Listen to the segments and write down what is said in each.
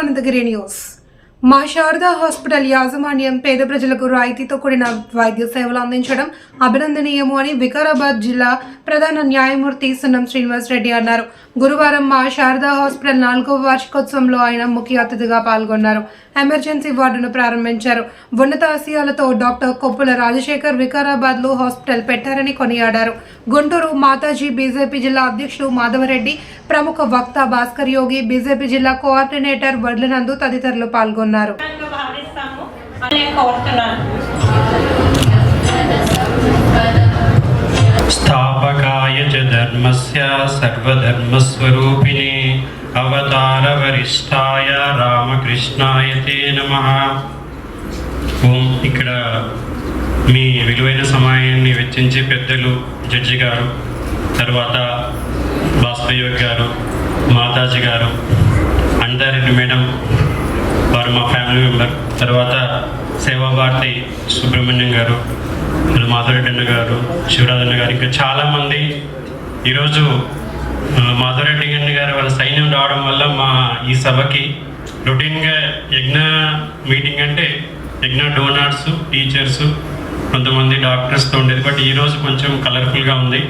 on in. మా Sharada hospital యాజమాన్యం పేద ప్రజలకు రాయితీతో కూడిన వైద్య సేవలు అందించడం అభినందనీయము అని వికారాబాద్ జిల్లా ప్రధాన న్యాయమూర్తి సున్నం శ్రీనివాస్ రెడ్డి అన్నారు. గురువారం మా శారదా హాస్పిటల్ నాలుగో వార్షికోత్సవంలో ఆయన ముఖ్య అతిథిగా పాల్గొన్నారు. ఎమర్జెన్సీ వార్డును ప్రారంభించారు. ఉన్నత ఆశయాలతో డాక్టర్ కొప్పుల రాజశేఖర్ వికారాబాద్లో హాస్పిటల్ పెట్టారని కొనియాడారు. గుంటూరు మాతాజీ బీజేపీ జిల్లా అధ్యక్షుడు మాధవరెడ్డి ప్రముఖ వక్త భాస్కర్ యోగి బీజేపీ జిల్లా కోఆర్డినేటర్ వడ్లనందు తదితరులు పాల్గొన్నారు. పాల్గొన్నారు స్థాపకాయ చ ధర్మస్య సర్వధర్మస్వరూపిణి అవతార వరిష్టాయ రామకృష్ణాయ తే నమ. ఓం. ఇక్కడ మీ విలువైన సమయాన్ని వెచ్చించి పెద్దలు జడ్జి గారు తర్వాత వాసుదేవ్ గారు మాతాజీ గారు అండారెడ్డి మేడం వారు మా ఫ్యామిలీ మెంబర్. తర్వాత సేవాభారతి సుబ్రహ్మణ్యం గారు మరి మాధవరెడ్డి అన్న గారు శివరాజన్న గారు ఇంకా చాలామంది ఈరోజు ఆ, మాధవరెడ్డి గారు వాళ్ళ సైన్యం రావడం వల్ల మా ఈ సభకి రొటీన్గా యజ్ఞ మీటింగ్ అంటే యజ్ఞ డోనార్స్ టీచర్స్ కొంతమంది డాక్టర్స్తో ఉండేది. బట్ ఈరోజు కొంచెం కలర్ఫుల్గా ఉంది.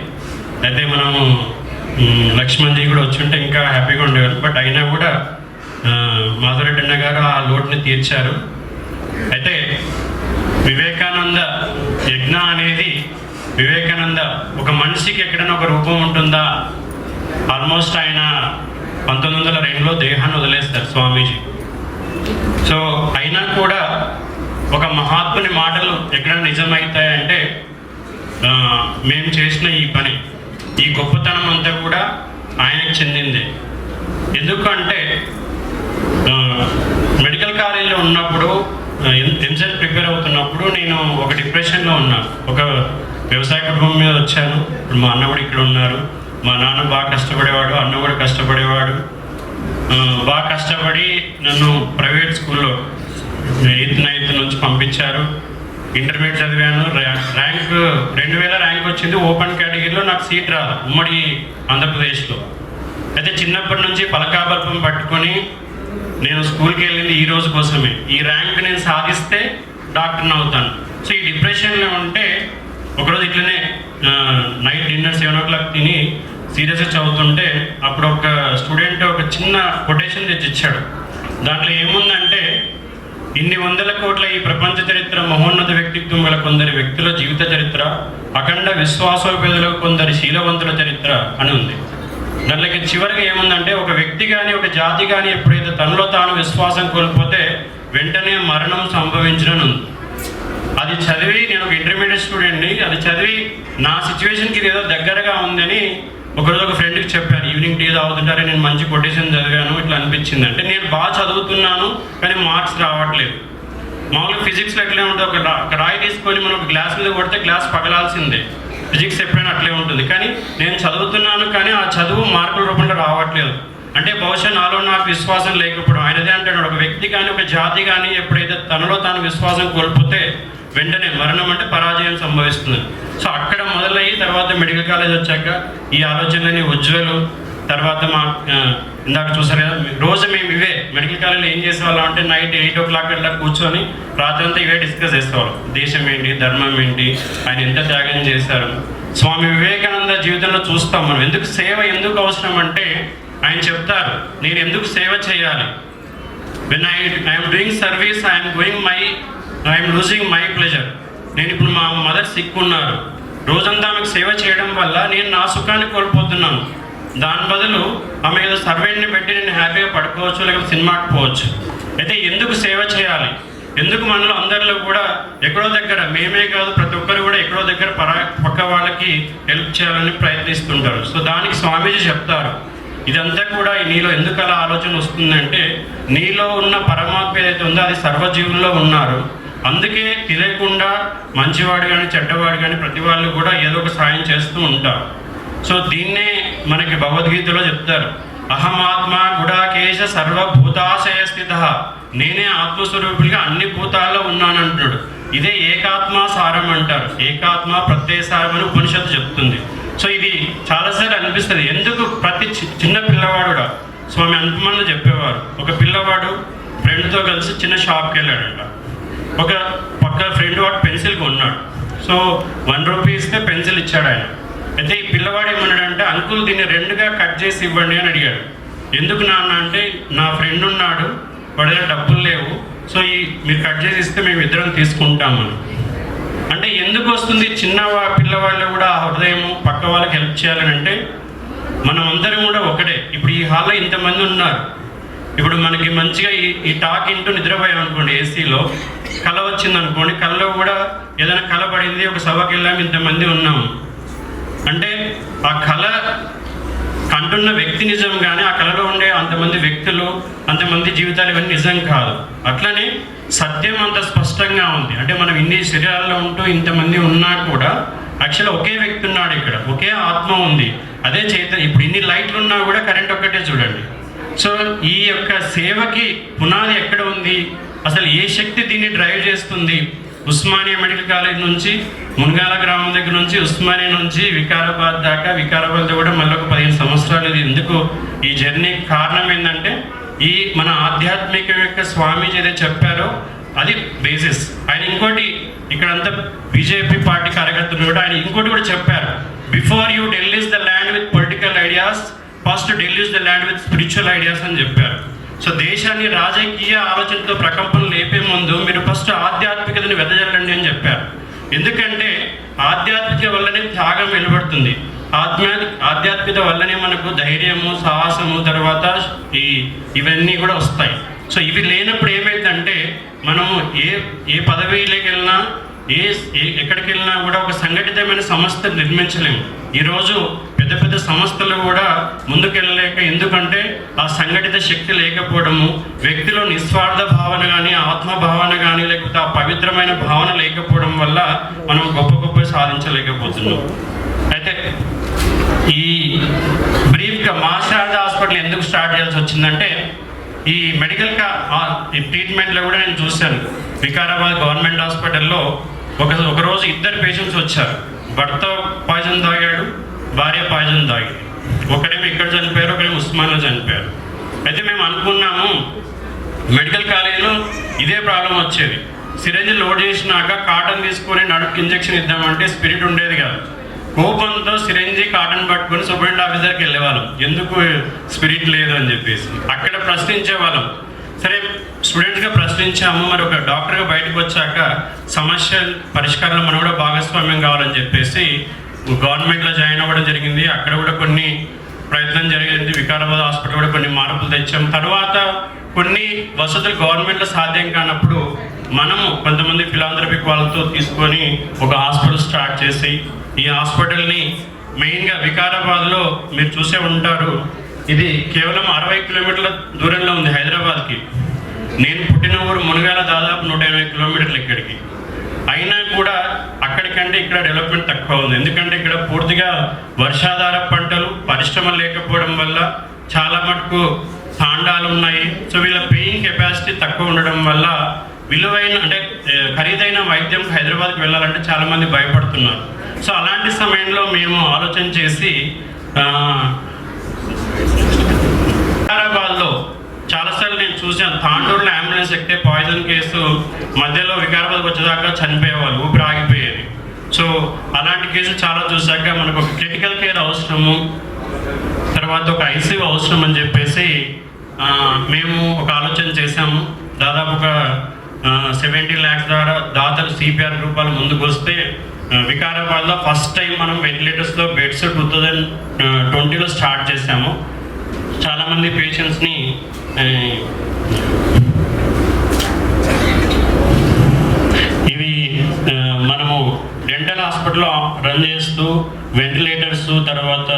అయితే మనము లక్ష్మణ్జీ కూడా వచ్చి ఉంటే ఇంకా హ్యాపీగా ఉండేవారు. బట్ అయినా కూడా ఆ, మాధవరెడ్డి అన్న గారు ఆ లోటుని తీర్చారు. అయితే వివేకానంద యజ్ఞ అనేది వివేకానంద ఒక మనిషికి ఎక్కడైనా ఒక రూపం ఉంటుందా? ఆల్మోస్ట్ ఆయన పంతొమ్మిది వందల రెండులో దేహాన్ని వదిలేస్తారు స్వామీజీ. సో అయినా కూడా ఒక మహాత్ముని మాటలు ఎక్కడ నిజమవుతాయంటే మేము చేసిన ఈ పని ఈ గొప్పతనం అంతా కూడా ఆయనకు చెందిందే. ఎందుకంటే మెడికల్ కాలేజీలో ఉన్నప్పుడు ఎంసెట్ ప్రిపేర్ అవుతున్నప్పుడు నేను ఒక డిప్రెషన్లో ఉన్నాను ఒక వ్యవసాయ కుటుంబం మీద వచ్చాను. ఇప్పుడు మా అన్న కూడా ఇక్కడ ఉన్నారు. మా నాన్న బాగా కష్టపడేవాడు అన్న కూడా కష్టపడేవాడు. బాగా కష్టపడి నన్ను ప్రైవేట్ స్కూల్లో ఎయిత్ నైన్త్ నుంచి పంపించారు. ఇంటర్మీడియట్ చదివాను. ర్యాంక్ రెండు వేల ర్యాంక్ వచ్చింది. ఓపెన్ కేటగిరీలో నాకు సీట్ రాదు ఉమ్మడి ఆంధ్రప్రదేశ్లో. అయితే చిన్నప్పటి నుంచి పలకాబల్పం పట్టుకొని నేను స్కూల్కి వెళ్ళింది ఈ రోజు కోసమే. ఈ ర్యాంక్ నేను సాధిస్తే డాక్టర్ని అవుతాను సో ఈ డిప్రెషన్లో ఉంటే ఒకరోజు ఇట్లనే night dinner seven o'clock తిని సీరియస్గా చదువుతుంటే అప్పుడు ఒక స్టూడెంట్ ఒక చిన్న కొటేషన్ తెచ్చి ఇచ్చాడు దాంట్లో ఏముందంటే ఇన్ని వందల కోట్ల ఈ ప్రపంచ చరిత్ర మహోన్నత వ్యక్తిత్వం గల కొందరి వ్యక్తుల జీవిత చరిత్ర అఖండ విశ్వాసోపేదలకు కొందరి శీలవంతుల చరిత్ర అని ఉంది. దాంట్లోకి చివరికి ఏముందంటే ఒక వ్యక్తి కానీ ఒక జాతి కానీ ఎప్పుడైతే తనలో తాను విశ్వాసం కోల్పోతే వెంటనే మరణం సంభవించడం అది చదివి నేను ఒక ఇంటర్మీడియట్ స్టూడెంట్ని అది చదివి నా సిచ్యువేషన్కి ఇది ఏదో దగ్గరగా ఉందని ఒకరోజు ఒక ఫ్రెండ్కి చెప్పాను. ఈవినింగ్ టీ తాగుతుంటారే నేను మంచి కొటేషన్ చదివాను ఇట్లా అనిపించింది. అంటే నేను బాగా చదువుతున్నాను కానీ మార్క్స్ రావట్లేదు. మామూలుగా ఫిజిక్స్లో ఎట్లా ఉంటుంది ఒక ఒక రాయి తీసుకొని మనం ఒక గ్లాస్ మీద కొడితే గ్లాస్ పగలాల్సిందే. ఫిజిక్స్ ఎప్పుడైనా అట్లే ఉంటుంది. కానీ నేను చదువుతున్నాను కానీ ఆ చదువు మార్కుల రూపంలో రావట్లేదు. అంటే బహుశా నాలో నాకు విశ్వాసం లేకపోవడం. ఆయనదే అంటాడు ఒక వ్యక్తి కానీ ఒక జాతి కానీ ఎప్పుడైతే తనలో తాను విశ్వాసం కోల్పోతే వెంటనే మరణం అంటే పరాజయం సంభవిస్తుంది. సో అక్కడ మొదలయ్యి తర్వాత మెడికల్ కాలేజ్ వచ్చాక ఈ ఆలోచనలని ఉజ్వలు. తర్వాత మా ఇందాక చూసారు కదా రోజు మేము ఇవే మెడికల్ కాలేజ్లో ఏం చేసేవాళ్ళం అంటే నైట్ ఎయిట్ ఓ క్లాక్ అట్లా కూర్చొని రాత్రి అంతా ఇవే డిస్కస్ చేసేవాళ్ళం. దేశం ఏంటి ధర్మం ఏంటి ఆయన ఎంత త్యాగం చేశారు. స్వామి వివేకానంద జీవితంలో చూస్తాం మనం. ఎందుకు సేవ ఎందుకు అవసరం అంటే ఆయన చెప్తారు నేను ఎందుకు సేవ చేయాలి? When I I'm doing service I'm going my I'm losing my pleasure నేను ఇప్పుడు మా మదర్ సిక్ ఉన్నారు. రోజంతా ఆమెకు సేవ చేయడం వల్ల నేను నా సుఖాన్ని కోల్పోతున్నాను. దాని బదులు ఆమె ఏదో సర్వెంట్ని పెట్టి నేను హ్యాపీగా పడుకోవచ్చు లేకపోతే సినిమాకి పోవచ్చు అయితే ఎందుకు సేవ చేయాలి? ఎందుకు మనలో అందరిలో కూడా ఎక్కడో దగ్గర మేమే కాదు ప్రతి ఒక్కరు కూడా ఎక్కడో దగ్గర పరా పక్క వాళ్ళకి హెల్ప్ చేయాలని ప్రయత్నిస్తుంటారు. సో దానికి స్వామీజీ చెప్తారు. ఇదంతా కూడా నీలో ఎందుకు అలా ఆలోచన వస్తుందంటే నీలో ఉన్న పరమాత్మ ఏదైతే ఉందో అది సర్వజీవుల్లో ఉన్నారు. అందుకే తెలియకుండా మంచివాడు కానీ చెడ్డవాడు కానీ ప్రతి వాళ్ళు కూడా ఏదో ఒక సాయం చేస్తూ ఉంటారు. సో దీన్నే మనకి భగవద్గీతలో చెప్తారు. అహమాత్మ గుడాకేశ సర్వభూతాశయ స్థిత. నేనే ఆత్మస్వరూపుడిగా అన్ని భూతాల్లో ఉన్నానంటున్నాడు. ఇదే ఏకాత్మ సారం అంటారు. ఏకాత్మ ప్రత్యయసారం అని ఉపనిషత్తు చెప్తుంది. సో ఇది చాలాసార్లు అనిపిస్తుంది. ఎందుకు? ప్రతి చి- చిన్న పిల్లవాడు కూడా స్వామి అనుపమన్న చెప్పేవారు. ఒక పిల్లవాడు ఫ్రెండ్తో కలిసి చిన్న షాప్కి వెళ్ళాడంట. ఒక పక్క ఫ్రెండ్ వాడు పెన్సిల్ కొన్నాడు. సో వన్ రూపీస్కే పెన్సిల్ ఇచ్చాడు ఆయన. పిల్లవాడు ఏమన్నాడంటే అంకుల్ దీన్ని రెండుగా కట్ చేసి ఇవ్వండి అని అడిగాడు. ఎందుకు నాన్న? అంటే నా ఫ్రెండ్ ఉన్నాడు వాడి దగ్గర డబ్బులు లేవు సో ఈ మీరు కట్ చేసి ఇస్తే మేము ఇద్దరం తీసుకుంటామని. అంటే ఎందుకు వస్తుంది? చిన్న పిల్లవాళ్ళు కూడా ఆ హృదయం పక్క వాళ్ళకి హెల్ప్ చేయాలని అంటే మనం అందరం కూడా ఒకటే. ఇప్పుడు ఈ హాల్లో ఇంతమంది ఉన్నారు. ఇప్పుడు మనకి మంచిగా ఈ ఈ టాక్ ఇంటూ నిద్రపోయాం అనుకోండి ఏసీలో. కళ వచ్చింది అనుకోండి కళ్ళలో కూడా ఏదైనా కళ పడింది ఒక సభకి వెళ్ళాము ఇంతమంది ఉన్నాము. అంటే ఆ కళ కంటున్న వ్యక్తి నిజం కానీ ఆ కళలో ఉండే అంతమంది వ్యక్తులు అంతమంది జీవితాలు ఇవన్నీ నిజం కాదు. అట్లనే సత్యం అంత స్పష్టంగా ఉంది. అంటే మనం ఇన్ని శరీరాల్లో ఉంటూ ఇంతమంది ఉన్నా కూడా యాక్చువల్గా ఒకే వ్యక్తి ఉన్నాడు ఇక్కడ. ఒకే ఆత్మ ఉంది. అదే చైతన్య ఇప్పుడు ఇన్ని లైట్లు ఉన్నా కూడా కరెంట్ ఒక్కటే చూడండి. సో ఈ యొక్క సేవకి పునాది ఎక్కడ ఉంది? అసలు ఏ శక్తి దీన్ని డ్రైవ్ చేస్తుంది? ఉస్మానియా మెడికల్ కాలేజ్ నుంచి మున్గాల గ్రామం దగ్గర నుంచి ఉస్మానియా నుంచి వికారాబాద్ దాకా వికారాబాద్ కూడా మళ్ళీ ఒక పదిహేను సంవత్సరాలు ఇది. ఎందుకు? ఈ జర్నీ కారణం ఏంటంటే ఈ మన ఆధ్యాత్మిక యొక్క స్వామీజీ ఏదైతే చెప్పారో అది బేసిస్ ఆయన ఇంకోటి ఇక్కడంతా బీజేపీ పార్టీ కార్యకర్తలు కూడా ఆయన ఇంకోటి కూడా చెప్పారు. Before you deluge the land with political ideas first deluge the land with spiritual ideas అని చెప్పారు. సో దేశాన్ని రాజకీయ ఆలోచనతో ప్రకంపన లేపే ముందు మీరు ఫస్ట్ ఆధ్యాత్మికతని వెదజల్లండి అని చెప్పారు ఎందుకంటే ఆధ్యాత్మిక వల్లనే త్యాగం వెలువడుతుంది. ఆత్మ ఆధ్యాత్మిక వల్లనే మనకు ధైర్యము సాహసము తర్వాత ఈ ఇవన్నీ కూడా వస్తాయి. సో ఇవి లేనప్పుడు ఏమైందంటే మనము ఏ ఏ పదవిలోకి వెళ్ళినా ఏ ఏ- ఎక్కడికి వెళ్ళినా కూడా ఒక సంఘటితమైన సంస్థ నిర్మించలేము. ఈరోజు పెద్ద పెద్ద సంస్థలు కూడా ముందుకెళ్ళలేక ఎందుకంటే ఆ సంఘటిత శక్తి లేకపోవడము వ్యక్తిలో నిస్వార్థ భావన కానీ ఆత్మ భావన కానీ లేకపోతే ఆ పవిత్రమైన భావన లేకపోవడం వల్ల మనం గొప్ప గొప్ప సాధించలేకపోతున్నాం. అయితే ఈ బ్రీఫ్గా మాస్టర్ హాస్పిటల్ ఎందుకు స్టార్ట్ చేయాల్సి వచ్చిందంటే ఈ మెడికల్ కా ఈ ట్రీట్మెంట్లో కూడా నేను చూశాను. వికారాబాద్ గవర్నమెంట్ హాస్పిటల్లో ఒక ఒక రోజు ఇద్దరు పేషెంట్స్ వచ్చారు. భర్త పాయిజన్ తాగాడు భార్య పాయిజన్ తాగింది ఒకరేమో ఇక్కడ చనిపోయారు ఒకరేమో ఉస్మాన్లో చనిపోయారు. అయితే మేము అనుకున్నాము మెడికల్ కాలేజీలో ఇదే ప్రాబ్లం వచ్చేది. సిరంజి లోడ్ చేసినాక కాటన్ తీసుకొని నడుపు ఇంజక్షన్ ఇద్దామంటే స్పిరిట్ ఉండేది కాదు. కోపంతో సిరంజి కాటన్ పట్టుకొని సూపరింట్ ఆఫీసర్కి వెళ్ళేవాళ్ళం. ఎందుకు స్పిరిట్ లేదు అని చెప్పేసి. అక్కడ ప్రశ్నించే వాళ్ళం సరే స్టూడెంట్గా ప్రశ్నించాము మరి ఒక డాక్టర్గా బయటకు వచ్చాక సమస్య పరిష్కారంలో మనం కూడా భాగస్వామ్యం కావాలని చెప్పేసి గవర్నమెంట్లో జాయిన్ అవ్వడం జరిగింది. అక్కడ కూడా కొన్ని ప్రయత్నం జరిగింది. వికారాబాద్ హాస్పిటల్ కూడా కొన్ని మార్పులు తెచ్చాం. తర్వాత కొన్ని వసతులు గవర్నమెంట్లో సాధ్యం కానప్పుడు మనము కొంతమంది ఫిలాంథ్రపిక్ వాళ్ళతో తీసుకొని ఒక హాస్పిటల్ స్టార్ట్ చేసి ఈ హాస్పిటల్ని మెయిన్గా వికారాబాద్లో మీరు చూసే ఉంటారు. ఇది కేవలం అరవై కిలోమీటర్ల దూరంలో ఉంది హైదరాబాద్కి. నేను పుట్టిన ఊరు మునగాల దాదాపు నూట ఎనభై కిలోమీటర్లు ఇక్కడికి అయినా కూడా అక్కడికంటే ఇక్కడ డెవలప్మెంట్ తక్కువ ఉంది. ఎందుకంటే ఇక్కడ పూర్తిగా వర్షాధార పంటలు పరిశ్రమ లేకపోవడం వల్ల చాలా మటుకు తాండాలు ఉన్నాయి. సో వీళ్ళ పేయింగ్ కెపాసిటీ తక్కువ ఉండడం వల్ల విలువైన అంటే ఖరీదైన వైద్యం హైదరాబాద్కి వెళ్ళాలంటే చాలామంది భయపడుతున్నారు. సో అలాంటి సమయంలో మేము ఆలోచన చేసి హైదరాబాద్లో చాలాసార్లు నేను చూశాను. తాండూరులో అంబులెన్స్ ఎక్కితే పాయిజన్ కేసు మధ్యలో వికారాబాద్ వచ్చేదాకా చనిపోయేవాళ్ళు ఊపిరి ఆగిపోయేది. సో అలాంటి కేసులు చాలా చూశాక మనకు ఒక క్రిటికల్ కేర్ అవసరము తర్వాత ఒక ఐసీయూ అవసరం అని చెప్పేసి మేము ఒక ఆలోచన చేశాము. దాదాపు ఒక సెవెంటీ ల్యాక్స్ ద్వారా దాతలు సిపిఆర్ రూపాయలు ముందుకు వస్తే వికారాబాద్లో ఫస్ట్ టైం మనం వెంటిలేటర్స్లో బెడ్స్ టూ థౌజండ్ ట్వంటీలో స్టార్ట్ చేశాము. చాలామంది పేషెంట్స్ని ఇవి మనము డెంటల్ హాస్పిటల్లో రన్ చేస్తూ వెంటిలేటర్స్ తర్వాత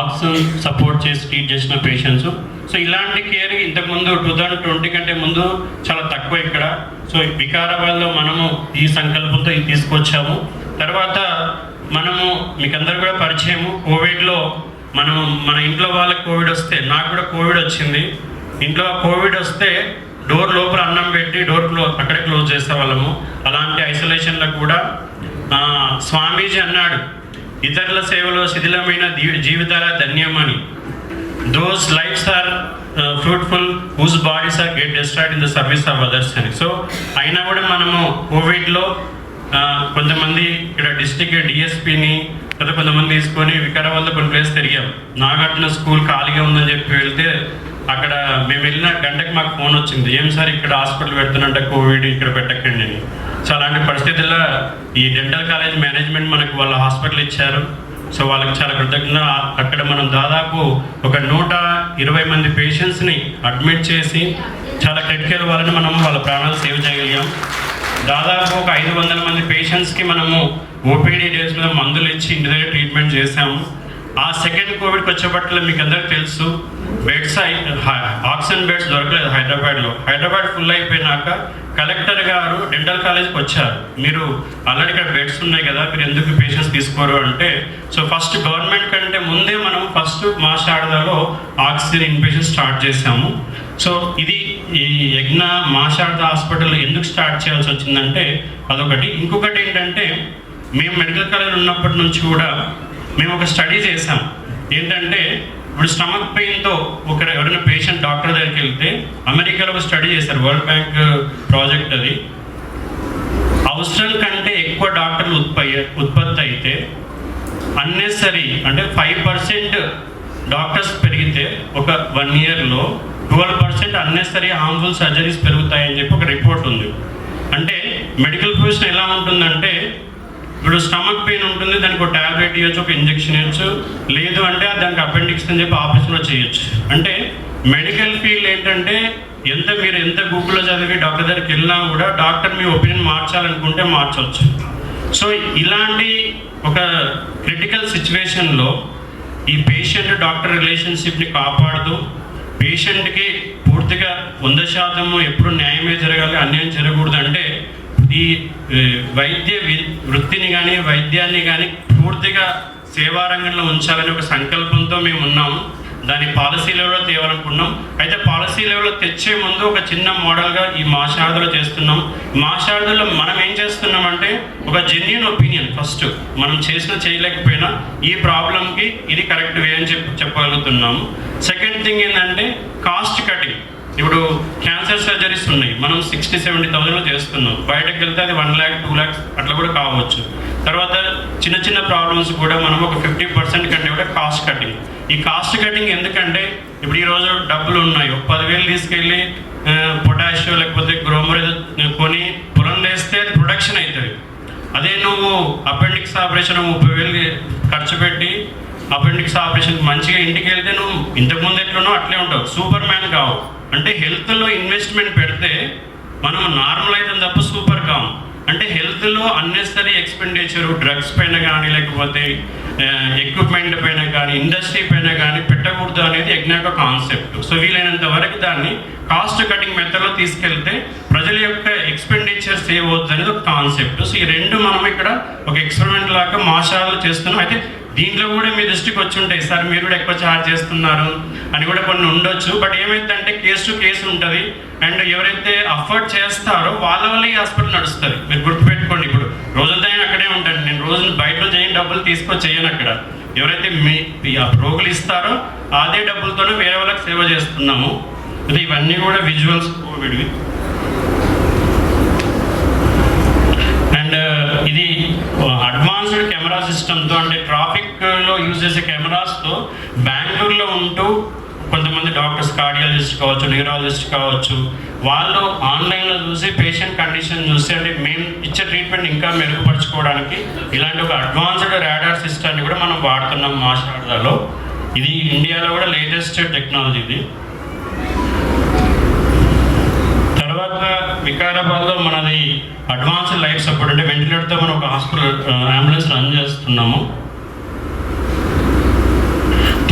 ఆక్సిజన్ సపోర్ట్ చేసి ట్రీట్ చేసిన పేషెంట్స్ సో ఇలాంటి కేర్ ఇంతకుముందు టూ థౌజండ్ ట్వంటీ కంటే ముందు చాలా తక్కువ ఇక్కడ. సో వికారాబాద్లో మనము ఈ సంకల్పంతో ఇది తీసుకొచ్చాము. తర్వాత మనము మీకు అందరు కూడా పరిచయము కోవిడ్లో మనం మన ఇంట్లో వాళ్ళకి కోవిడ్ వస్తే నాకు కూడా కోవిడ్ వచ్చింది. ఇంట్లో కోవిడ్ వస్తే డోర్ లోపల అన్నం పెట్టి డోర్ క్లో అక్కడే క్లోజ్ చేసేవాళ్ళము. అలాంటి ఐసోలేషన్లో కూడా స్వామీజీ అన్నాడు ఇతరుల సేవలో శిథిలమైన జీవితాల ధన్యమని those lives are fruitful whose bodies are get destroyed in the service of others అని. సో అయినా కూడా మనము కోవిడ్లో కొంతమంది ఇక్కడ డిస్టిక్ డిఎస్పిని లేదా కొంతమంది తీసుకొని వికారాబాద్లో కొన్ని ప్లేస్ తిరిగాం. నాగార్జున స్కూల్ ఖాళీగా ఉందని చెప్పి వెళ్తే అక్కడ మేము వెళ్ళిన గంటకి మాకు ఫోన్ వచ్చింది. ఏం సార్ ఇక్కడ హాస్పిటల్ పెడుతున్నట్ట కోవిడ్ ఇక్కడ పెట్టకండి అని. సో అలాంటి పరిస్థితుల్లో ఈ డెంటల్ కాలేజ్ మేనేజ్మెంట్ మనకు వాళ్ళ హాస్పిటల్ ఇచ్చారు. సో వాళ్ళకి చాలా కృతజ్ఞత అక్కడ మనం దాదాపు ఒక నూట ఇరవై మంది పేషెంట్స్ని అడ్మిట్ చేసి చాలా క్రిటికల్ వాళ్ళని మనం వాళ్ళ ప్రాణాలు సేవ్ చేయగలిగాం. దాదాపు ఒక ఐదు వందల మంది పేషెంట్స్కి మనము ఓపీడీ డేస్ మీద మందులు ఇచ్చి ఇంటి దగ్గర ట్రీట్మెంట్ చేసాము ఆ సెకండ్ కోవిడ్కి వచ్చేపట్ల మీకు అందరికి తెలుసు. బెడ్స్ ఆక్సిజన్ బెడ్స్ దొరకలేదు హైదరాబాద్లో. హైదరాబాద్ ఫుల్ అయిపోయినాక కలెక్టర్ గారు డెంటల్ కాలేజ్కి వచ్చారు. మీరు ఆల్రెడీ ఇక్కడ బెడ్స్ ఉన్నాయి కదా మీరు ఎందుకు పేషెంట్స్ తీసుకోరు అంటే సో ఫస్ట్ గవర్నమెంట్ కంటే ముందే మనం ఫస్ట్ మా శారదాలో ఆక్సిజన్ ఇన్పేషన్ స్టార్ట్ చేసాము సో ఇది ఈ యజ్ఞ మా శారద హాస్పిటల్ ఎందుకు స్టార్ట్ చేయాల్సి వచ్చిందంటే అదొకటి. ఇంకొకటి ఏంటంటే మేము మెడికల్ కాలేజ్ ఉన్నప్పటి నుంచి కూడా మేము ఒక స్టడీ చేసాం ఏంటంటే ఇప్పుడు స్టమక్ పెయిన్తో ఒక ఎవరైనా పేషెంట్ డాక్టర్ దగ్గరికి వెళ్తే అమెరికాలో ఒక స్టడీ చేశారు వరల్డ్ బ్యాంక్ ప్రాజెక్ట్ అది. అవసరం కంటే ఎక్కువ డాక్టర్లు ఉత్పత్తి ఉత్పత్తి అయితే అన్నెసరీ అంటే ఫైవ్ పర్సెంట్ డాక్టర్స్ పెరిగితే ఒక వన్ ఇయర్లో twelve percent unnecessary harmful surgeries పెరుగుతాయని చెప్పి ఒక రిపోర్ట్ ఉంది. అంటే మెడికల్ ప్రొఫెషన్ ఎలా ఉంటుందంటే ఇప్పుడు స్టమక్ పెయిన్ ఉంటుంది దానికి ఒక టాబ్లెట్ ఇవ్వచ్చు ఒక ఇంజెక్షన్ ఇవ్వచ్చు లేదు అంటే దానికి అపెండిక్స్ అని చెప్పి ఆఫీస్లో చేయొచ్చు. అంటే మెడికల్ ఫీల్డ్ ఏంటంటే ఎంత మీరు ఎంత గూగుల్లో చదివి డాక్టర్ దగ్గరికి వెళ్ళినా కూడా డాక్టర్ మీ ఒపీనియన్ మార్చాలనుకుంటే మార్చవచ్చు సో ఇలాంటి ఒక క్రిటికల్ సిచ్యువేషన్లో ఈ పేషెంట్ డాక్టర్ రిలేషన్షిప్ని కాపాడుతూ పేషెంట్కి పూర్తిగా వంద శాతము ఎప్పుడు న్యాయమే జరగాలి అన్యాయం జరగకూడదు అంటే ఈ వైద్య వృత్తిని కానీ వైద్యాన్ని కానీ పూర్తిగా సేవా రంగంలో ఉంచాలని ఒక సంకల్పంతో మేము ఉన్నాము. దాని పాలసీ లెవెల్లో తేవాలనుకున్నాం అయితే పాలసీ లెవెల్లో తెచ్చే ముందు ఒక చిన్న మోడల్గా ఈ మా చేస్తున్నాం. మా మనం ఏం చేస్తున్నామంటే ఒక జెన్యున్ ఒపీనియన్ ఫస్ట్ మనం చేసిన చేయలేకపోయినా ఈ ప్రాబ్లంకి ఇది కరెక్ట్ వే అని చెప్పి చెప్పగలుగుతున్నాము. సెకండ్ థింగ్ ఏంటంటే కాస్ట్ కటింగ్ ఇప్పుడు క్యాన్సర్ సర్జరీస్ ఉన్నాయి. మనం సిక్స్టీ సెవెంటీ థౌసండ్లో చేస్తున్నాం. బయటకు వెళ్తే అది వన్ ల్యాక్ టూ ల్యాక్స్ అట్లా కూడా కావచ్చు. తర్వాత చిన్న చిన్న ప్రాబ్లమ్స్ కూడా మనం ఒక ఫిఫ్టీ పర్సెంట్ కంటే కూడా కాస్ట్ కటింగ్ ఈ కాస్ట్ కటింగ్ ఎందుకంటే ఇప్పుడు ఈరోజు డబ్బులు ఉన్నాయి. ఒక పదివేలు తీసుకెళ్ళి పొటాషియో లేకపోతే గ్రోమర్ కొని పొలం వేస్తే అది ప్రొడక్షన్ అవుతుంది. అదే నువ్వు అపెండిక్స్ ఆపరేషన్ ముప్పై వేలు ఖర్చు పెట్టి అపెండిక్స్ ఆపరేషన్ మంచిగా ఇంటికి వెళ్తే నువ్వు ఇంతకుముందు ఎట్లున్నావు అట్లే ఉంటావు. సూపర్ మ్యాన్ కావు. అంటే హెల్త్లో ఇన్వెస్ట్మెంట్ పెడితే మనం నార్మల్ అయితే తప్ప సూపర్ కాము అంటే హెల్త్లో అన్నెసరీ ఎక్స్పెండిచర్ డ్రగ్స్ పైన కానీ లేకపోతే ఎక్విప్మెంట్ పైన కానీ ఇండస్ట్రీ పైన కానీ పెట్టకూడదు అనేది యజ్ఞాక కాన్సెప్ట్ సో వీలైనంత వరకు దాన్ని కాస్ట్ కటింగ్ మెథడ్లో తీసుకెళ్తే ప్రజల యొక్క ఎక్స్పెండిచర్ సేవ్ అవుతుంది అనేది ఒక కాన్సెప్ట్ సో ఈ రెండు మనం ఇక్కడ ఒక ఎక్స్పెరిమెంట్ లాగా మాషాలు చేస్తున్నాం. అయితే దీంట్లో కూడా మీ దృష్టికి వచ్చి ఉంటాయి సార్ మీరు కూడా ఎక్కువ ఛార్జ్ చేస్తున్నారు అని కూడా కొన్ని ఉండొచ్చు. బట్ ఏమైందంటే కేసు టు కేసు ఉంటుంది. అండ్ ఎవరైతే అఫోర్డ్ చేస్తారో వాళ్ళ వల్ల ఈ హాస్పిటల్ నడుస్తుంది. మీరు గుర్తుపెట్టుకోండి ఇప్పుడు. రోజంతా అక్కడే ఉంటాను. నేను రోజు బయట చేయని డబ్బులు తీసుకొని చేయను అక్కడ. ఎవరైతే మీ రోగులు ఇస్తారో అదే డబ్బులతోనే వేరే వాళ్ళకి సేవ చేస్తున్నాము. అది ఇవన్నీ కూడా విజువల్స్ కోవిడ్వి అండ్ ఇది అడ్వాన్స్డ్ కెమెరా సిస్టమ్తో అంటే ట్రాఫిక్లో యూజ్ చేసే కెమెరాస్తో బెంగళూరులో ఉంటూ కొంతమంది డాక్టర్స్ కార్డియాలజిస్ట్ కావచ్చు న్యూరాలజిస్ట్ కావచ్చు వాళ్ళు ఆన్లైన్లో చూసి పేషెంట్ కండిషన్ చూసి అంటే మేము ఇచ్చే ట్రీట్మెంట్ ఇంకా మెరుగుపరచుకోవడానికి ఇలాంటి ఒక అడ్వాన్స్డ్ రాడార్ సిస్టమ్ని కూడా మనం వాడుతున్నాం మా ఇది ఇండియాలో కూడా లేటెస్ట్ టెక్నాలజీ ఇది. తర్వాత వికారాబాద్లో మనది అడ్వాన్స్ లైఫ్ సపోర్ట్ అంటే వెంటిలేటర్తో మనం ఒక హాస్పిటల్ అంబులెన్స్ రన్ చేస్తున్నాము.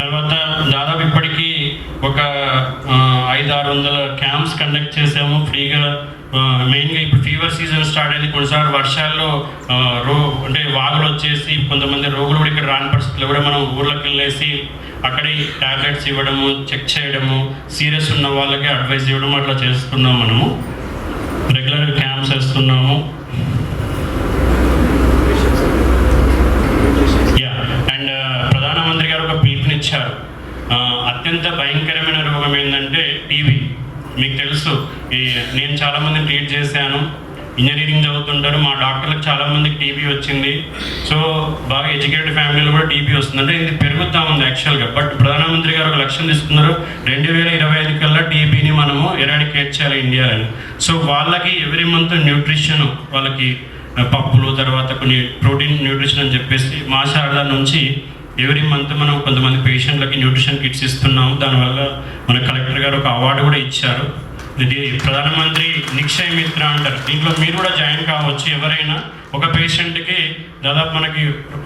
తర్వాత దాదాపు ఇప్పటికీ ఒక ఐదు ఆరు వందల క్యాంప్స్ కండక్ట్ చేసాము. ఫ్రీగా మెయిన్గా ఇప్పుడు ఫీవర్ సీజన్ స్టార్ట్ అయింది. కొన్నిసార్లు వర్షాల్లో రో అంటే వాగులు వచ్చేసి కొంతమంది రోగులు కూడా ఇక్కడ రాని పరిస్థితుల్లో కూడా మనం ఊర్లోకి వెళ్ళేసి అక్కడే టాబ్లెట్స్ ఇవ్వడము చెక్ చేయడము సీరియస్ ఉన్న వాళ్ళకి అడ్వైస్ ఇవ్వడం అట్లా చేస్తున్నాం మనము. రెగ్యులర్గా క్యాంప్స్ వేస్తున్నాము యా అండ్ ప్రధానమంత్రి గారు ఒక పిలుపునిచ్చారు. అత్యంత భయంకరమైన రోగం ఏంటంటే టీవీ. మీకు తెలుసు ఈ నేను చాలామంది ట్రీట్ చేశాను. ఇంజనీరింగ్ చదువుతుంటారు. మా డాక్టర్లకు చాలామందికి టీబీ వచ్చింది. సో బాగా ఎడ్యుకేటెడ్ ఫ్యామిలీలో కూడా టీబీ వస్తుంది అంటే ఇది పెరుగుతా ఉంది యాక్చువల్గా. బట్ ప్రధానమంత్రి గారు ఒక లక్ష్యం తీసుకున్నారు. రెండు వేల ఇరవై ఐదు కల్లా టీబీని మనము ఎరాడికేట్ చేయాలి ఇండియాలో. సో వాళ్ళకి ఎవ్రీ మంత్ న్యూట్రిషన్ వాళ్ళకి పప్పులు తర్వాత కొన్ని ప్రోటీన్ న్యూట్రిషన్ అని చెప్పేసి మా శారద నుంచి ఎవ్రీ మంత్ మనం కొంతమంది పేషెంట్లకి న్యూట్రిషన్ కిట్స్ ఇస్తున్నాము. దానివల్ల మన కలెక్టర్ గారు ఒక అవార్డు కూడా ఇచ్చారు. ఇది ప్రధానమంత్రి నిక్షయ్ మిత్ర అంటారు. దీంట్లో మీరు కూడా జాయిన్ కావచ్చు. ఎవరైనా ఒక పేషెంట్కి దాదాపు మనకి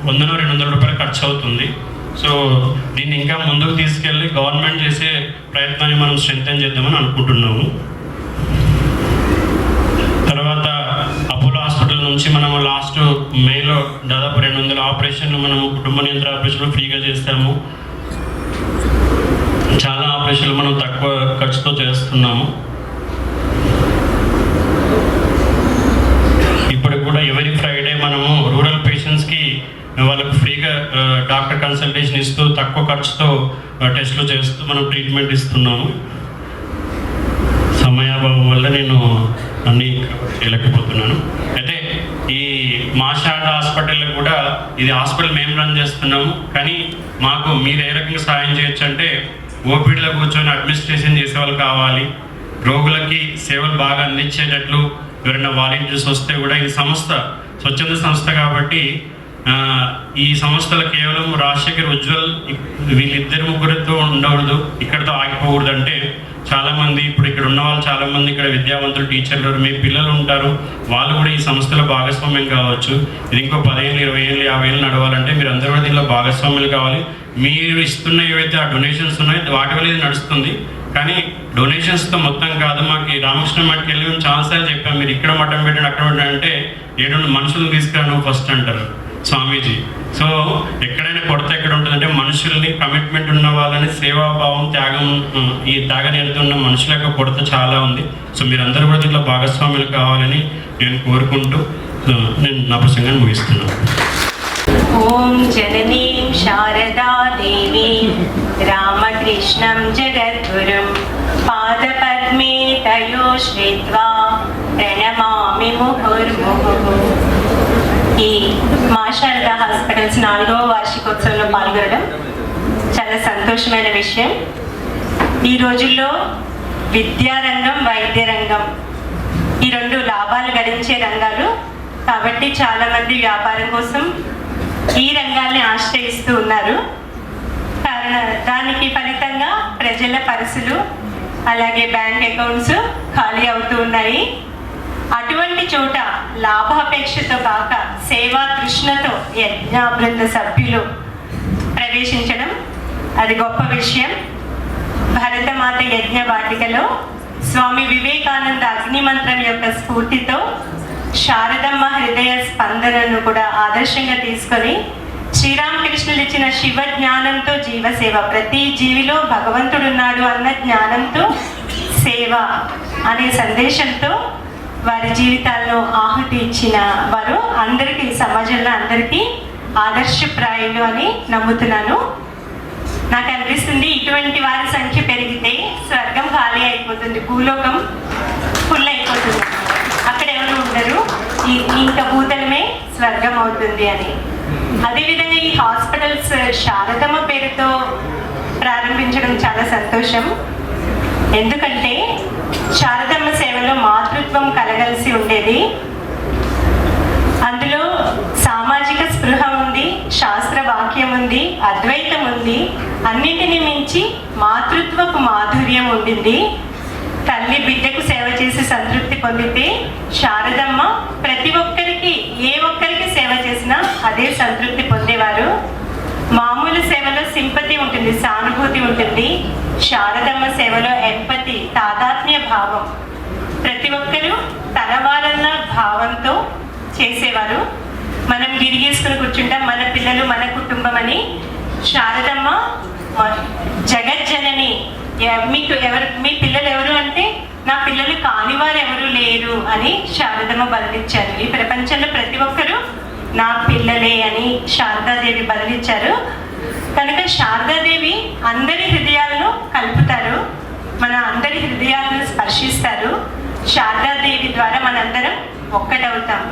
వందలో రెండు వందల రూపాయలు ఖర్చు అవుతుంది. సో దీన్ని ఇంకా ముందుకు తీసుకెళ్ళి గవర్నమెంట్ చేసే ప్రయత్నాన్ని మనం స్ట్రెంగ్తన్ చేద్దామని అనుకుంటున్నాము. తర్వాత అపోలో హాస్పిటల్ నుంచి మనం లాస్ట్ మేలో దాదాపు రెండు వందల ఆపరేషన్లు మనము కుటుంబ నియంత్రణ ఆపరేషన్లు ఫ్రీగా చేస్తాము. చాలా ఆపరేషన్లు మనం తక్కువ ఖర్చుతో చేస్తున్నాము ఇప్పుడు కూడా ఎవరి ఫ్రైడే మనము రూరల్ పేషెంట్స్కి వాళ్ళకు ఫ్రీగా డాక్టర్ కన్సల్టేషన్ ఇస్తూ తక్కువ ఖర్చుతో టెస్ట్లు టెస్టులు చేస్తూ మనం ట్రీట్మెంట్ ఇస్తున్నాము. సమయాభావం వల్ల నేను అన్ని చేయలేకపోతున్నాను. అయితే ఈ మాషాట హాస్పిటల్లో కూడా ఇది హాస్పిటల్ మేము రన్ చేస్తున్నాము. కానీ మాకు మీరు ఏ రకంగా సహాయం చేయొచ్చు అంటే ఓపీడీలో కూర్చొని అడ్మినిస్ట్రేషన్ చేసే వాళ్ళు కావాలి. రోగులకి సేవలు బాగా అందించేటట్లు ఎవరైనా వాలంటీర్స్ వస్తే కూడా ఇది సంస్థ స్వచ్ఛంద సంస్థ కాబట్టి ఈ సంస్థలు కేవలం రాజశేఖర్ ఉజ్వల్ వీళ్ళిద్దరు ముగ్గురితో ఉండకూడదు ఇక్కడతో ఆగిపోకూడదు అంటే చాలామంది ఇప్పుడు ఇక్కడ ఉన్న వాళ్ళు చాలామంది ఇక్కడ విద్యావంతులు టీచర్లు మీ పిల్లలు ఉంటారు. వాళ్ళు కూడా ఈ సంస్థలో భాగస్వామ్యం కావచ్చు. ఇది ఇంకో పదిహేను ఇరవై ఏళ్ళు యాభై ఏళ్ళు నడవాలంటే మీరు అందరూ కూడా దీనిలో భాగస్వాములు కావాలి. మీరు ఇస్తున్న ఏవైతే ఆ డొనేషన్స్ ఉన్నాయో వాటి వల్ల ఇది నడుస్తుంది. కానీ డొనేషన్స్తో మొత్తం కాదు. మాకు రామకృష్ణ మాకు వెళ్ళి మేము చాలాసార్లు చెప్పాం. మీరు ఇక్కడ మఠం పెట్టండి అక్కడ పెట్టండి అంటే ఏడు మనుషులు తీసుకురాను ఫస్ట్ అంటారు. స్వామీజీ. సో ఎక్కడైనా కొడత ఎక్కడ ఉంటుందంటే మనుషుల్ని కమిట్మెంట్ ఉన్న వాళ్ళని సేవాభావం త్యాగం ఈ త్యాగనేరుతున్న మనుషుల యొక్క కొడత చాలా ఉంది. సో మీరందరూ కూడా దీంట్లో భాగస్వాములు కావాలని నేను కోరుకుంటూ నేను నా ప్రసంగాన్ని ముగిస్తున్నాను. ఓం జననీం శారదా దేవి రామకృష్ణం జగద్గురుం పాదపద్మే తయో శ్రీత్వా ప్రణమామి ముహుర్ముహు. ఈ మా శారదా హాస్పిటల్స్ నాలుగవ వార్షికోత్సవంలో పాల్గొనడం చాలా సంతోషమైన విషయం. ఈ రోజుల్లో విద్యారంగం వైద్య రంగం ఈ రెండు లాభాలు గడించే రంగాలు కాబట్టి చాలామంది వ్యాపారం కోసం ఈ రంగాల్ని ఆశ్రయిస్తూ ఉన్నారు. కారణ దానికి ఫలితంగా ప్రజల పర్సులు అలాగే బ్యాంక్ అకౌంట్స్ ఖాళీ అవుతూ ఉన్నాయి. అటువంటి చోట లాభాపేక్షతో కాక సేవా తృష్ణతో యజ్ఞాబృంద సభ్యులు ప్రవేశించడం అది గొప్ప విషయం. భరతమాత యజ్ఞ వాటికలో స్వామి వివేకానంద అగ్నిమంత్రం యొక్క స్ఫూర్తితో శారదమ్మ హృదయ స్పందనను కూడా ఆదర్శంగా తీసుకొని శ్రీరామకృష్ణులు ఇచ్చిన శివ జ్ఞానంతో జీవసేవ ప్రతి జీవిలో భగవంతుడున్నాడు అన్న జ్ఞానంతో సేవ అనే సందేశంతో వారి జీవితాల్లో ఆహుతి ఇచ్చిన వారు అందరికీ సమాజంలో అందరికీ ఆదర్శప్రాయులు అని నమ్ముతున్నాను. నాకు అనిపిస్తుంది ఇటువంటి వారి సంఖ్య పెరిగితే స్వర్గం ఖాళీ అయిపోతుంది భూలోకం ఫుల్ అయిపోతుంది. అక్కడ ఎవరు ఉండరు. ఈ- ఇంకా భూతలమే స్వర్గం అవుతుంది అని. అదేవిధంగా ఈ హాస్పిటల్స్ శారదమ్మ పేరుతో ప్రారంభించడం చాలా సంతోషం. ఎందుకంటే శారదమ్మ సేవలో మాతృత్వం కలగలిసి ఉండేది. అందులో సామాజిక స్పృహ ఉంది శాస్త్ర వాక్యం ఉంది అద్వైతం ఉంది. అన్నిటిని మించి మాతృత్వపు మాధుర్యం ఉండింది. తల్లి బిడ్డకు సేవ చేసి సంతృప్తి పొందితే శారదమ్మ ప్రతి ఒక్కరికి ఏ ఒక్కరికి సేవ చేసినా అదే సంతృప్తి ఉంటుంది శారదమ్మ సేవలో ఎంపతి తాదాత్మ్య భావం. ప్రతి ఒక్కరూ తన వాళ్ళన్న భావంతో చేసేవారు. మనం గిరిగేసుకుని కూర్చుంటాం. మన పిల్లలు మన కుటుంబం అని శారదమ్మ జగజ్జనని. ఎ- మీకు ఎవరు మీ పిల్లలు ఎవరు అంటే నా పిల్లలు కానివారు ఎవరు లేరు అని శారదమ్మ బదిలిచ్చారు ఈ ప్రపంచంలో ప్రతి ఒక్కరూ నా పిల్లలే అని శారదాదేవి బదిలిచ్చారు కనుక శారదాదేవి అందరి హృదయాలను కలుపుతారు. మన అందరి హృదయాలను స్పర్శిస్తారు. శారదాదేవి ద్వారా మనందరం ఒక్కటవుతాం.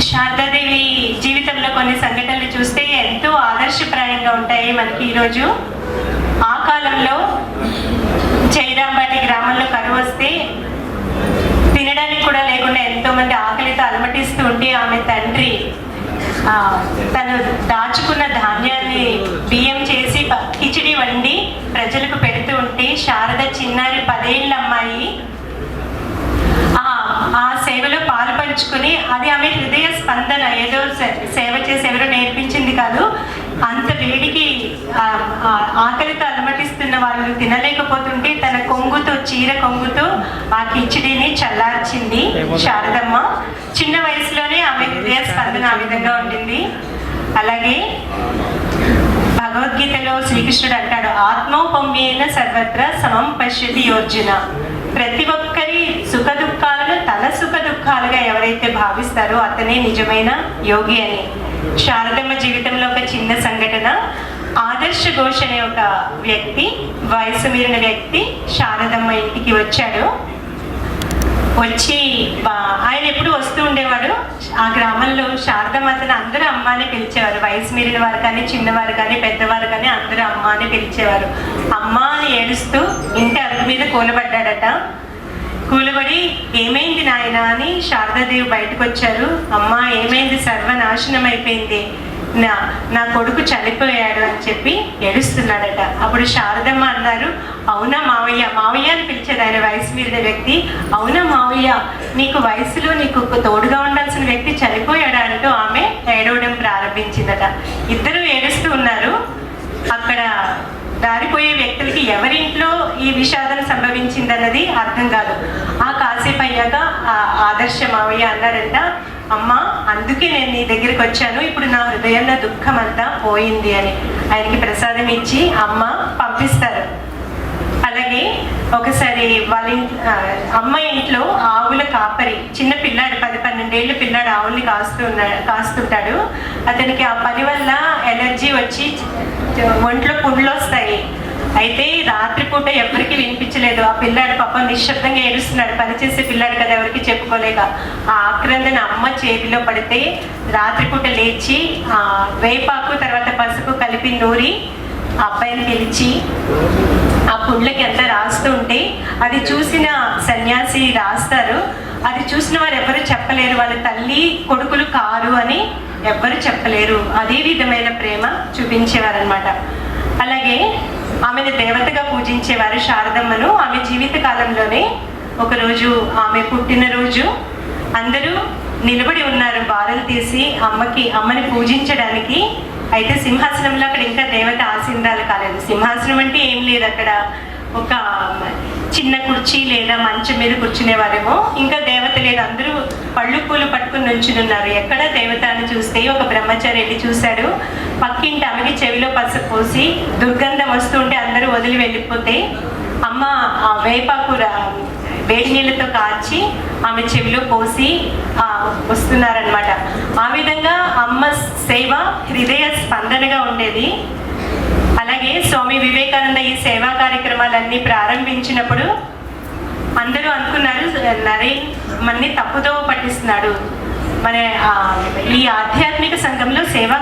శారదాదేవి జీవితంలో కొన్ని సంఘటనలు చూస్తే ఎంతో ఆదర్శప్రాయంగా ఉంటాయి మనకి ఈరోజు. ఆ కాలంలో జైరాంబాటి గ్రామంలో కరువు వస్తే తినడానికి కూడా లేకుండా ఎంతో మంది ఆకలితో అలమటిస్తూ ఉంటే ఆమె తండ్రి తను దాచుకున్న ధాన్యాన్ని బియ్యం చేసి కిచిడి వండి ప్రజలకు పెడుతూ ఉంటే శారద చిన్నారి పదేళ్ళ అమ్మాయి ఆ ఆ సేవలో పాలు పంచుకుని అది ఆమె హృదయ స్పందన ఏదో సేవ చేసి ఎవరో నేర్పించింది కాదు అంత వేడి ఆకలితో అలమటిస్తున్న వాళ్ళు తినలేకపోతుంటే తన కొంగుతో చీర కొంగుతో ఆ కిచిడిని చల్లార్చింది శారదమ్మ. చిన్న వయసులోనే ఆమె హృదయ స్పందన ఆ విధంగా ఉండింది. అలాగే భగవద్గీతలో శ్రీకృష్ణుడు అంటాడు ఆత్మోపమ్యేన సర్వత్ర సమం పశ్యతి యోర్జున. ప్రతి ఒక్కరి సుఖ దుఃఖాలను తన సుఖ దుఃఖాలుగా ఎవరైతే భావిస్తారో అతనే నిజమైన యోగి అని. శారదమ్మ జీవితంలో ఒక చిన్న సంఘటన. ఆదర్శ ఘోష్ అనే ఒక వ్యక్తి వయసు మీరిన వ్యక్తి శారదమ్మ ఇంటికి వచ్చాడు. వచ్చి ఆయన ఎప్పుడు వస్తూ ఉండేవాడు. ఆ గ్రామంలో శారదమాతను అందరూ అమ్మ అని పిలిచేవారు. వయసు మీరిన వారు కానీ చిన్నవారు కానీ పెద్దవారు కానీ అందరూ అమ్మ అని పిలిచేవారు. అమ్మ అని ఏడుస్తూ ఇంటి అరుగు మీద కూలబడ్డాడట. కూలబడి ఏమైంది నాయన? అని శారదాదేవి బయటకు వచ్చారు అమ్మ ఏమైంది? సర్వనాశనం అయిపోయింది. నా నా కొడుకు చనిపోయాడు అని చెప్పి ఏడుస్తున్నాడట. అప్పుడు శారదమ్మ అన్నారు అవునా మావయ్య? మావయ్య అని పిలిచేది ఆయన వయసు మీరిన వ్యక్తి. అవునా మావయ్య? నీకు వయసులో నీకు తోడుగా ఉండాల్సిన వ్యక్తి చనిపోయాడా? అంటూ ఆమె ఏడవడం ప్రారంభించిందట. ఇద్దరు ఏడుస్తూ ఉన్నారు. అక్కడ దారిపోయే వ్యక్తులకి ఎవరింట్లో ఈ విషాదం సంభవించిందన్నది అర్థం కాదు. ఆ కాసేపు అయ్యాక ఆ ఆదర్శ మావయ్య అన్నారంట అమ్మ అందుకే నేను నీ దగ్గరికి వచ్చాను. ఇప్పుడు నా హృదయంలో దుఃఖం అంతా పోయింది అని. ఆయనకి ప్రసాదం ఇచ్చి అమ్మ పంపిస్తారు. అలాగే ఒకసారి వాళ్ళ ఇంట్- అమ్మ ఇంట్లో ఆవుల కాపరి చిన్న పిల్లాడు పది పన్నెండేళ్ళ పిల్లాడు ఆవుల్ని కాస్తూ కాస్తుంటాడు. అతనికి ఆ పని వల్ల ఎనర్జీ వచ్చి ఒంట్లో పుండ్లు వస్తాయి. అయితే రాత్రిపూట ఎవరికి వినిపించలేదు. ఆ పిల్లాడు పాపం నిశ్శబ్దంగా ఏడుస్తున్నాడు. పనిచేసే పిల్లాడు కదా ఎవరికి చెప్పుకోలేక. ఆ ఆక్రందన అమ్మ చేతిలో పడితే రాత్రిపూట లేచి ఆ వేపాకు తర్వాత పసుపు కలిపి నూరి ఆ అబ్బాయిని పిలిచి ఆ పుండ్లకి ఎంత రాస్తుంటే అది చూసిన సన్యాసి రాస్తారు. అది చూసిన వారు ఎవరు చెప్పలేరు. వాళ్ళ తల్లి కొడుకులు కారు అని ఎవ్వరు చెప్పలేరు. అదే విధమైన ప్రేమ చూపించేవారనమాట అలాగే ఆమెను దేవతగా పూజించేవారు శారదమ్మను. ఆమె జీవిత కాలంలోనే ఒకరోజు ఆమె పుట్టినరోజు అందరూ నిలబడి ఉన్నారు బారలు తీసి అమ్మకి అమ్మని పూజించడానికి. అయితే సింహాసనంలో అక్కడ ఇంకా దేవత ఆసీనరాలు కాలేదు. సింహాసనం అంటే ఏం లేదు అక్కడ. ఒక చిన్న కుర్చీ లేదా మంచం మీద కూర్చునేవారేమో. ఇంకా దేవత లేదు. అందరూ పళ్ళు పూలు పట్టుకుని నుంచునున్నారు. ఎక్కడ దేవత అని చూస్తే ఒక బ్రహ్మచారి వెళ్ళి చూశాడు. పక్కింటి ఆమెకి చెవిలో పసుపు పోసి దుర్గంధం వస్తుంటే అందరూ వదిలి వెళ్ళిపోతే అమ్మ ఆ వేపాకు వేడి నీళ్ళతో కాచి ఆమె చెవిలో పోసి వస్తున్నారనమాట ఆ విధంగా అమ్మ సేవ హృదయ స్పందనగా ఉండేది. అలాగే స్వామి వివేకానంద ఈ సేవా కార్యక్రమాలన్నీ ప్రారంభించినప్పుడు అందరూ అనుకున్నారు నరేన్ మనని తప్పుదో పట్టిస్తున్నాడు. మన ఈ ఆధ్యాత్మిక సంఘంలో సేవా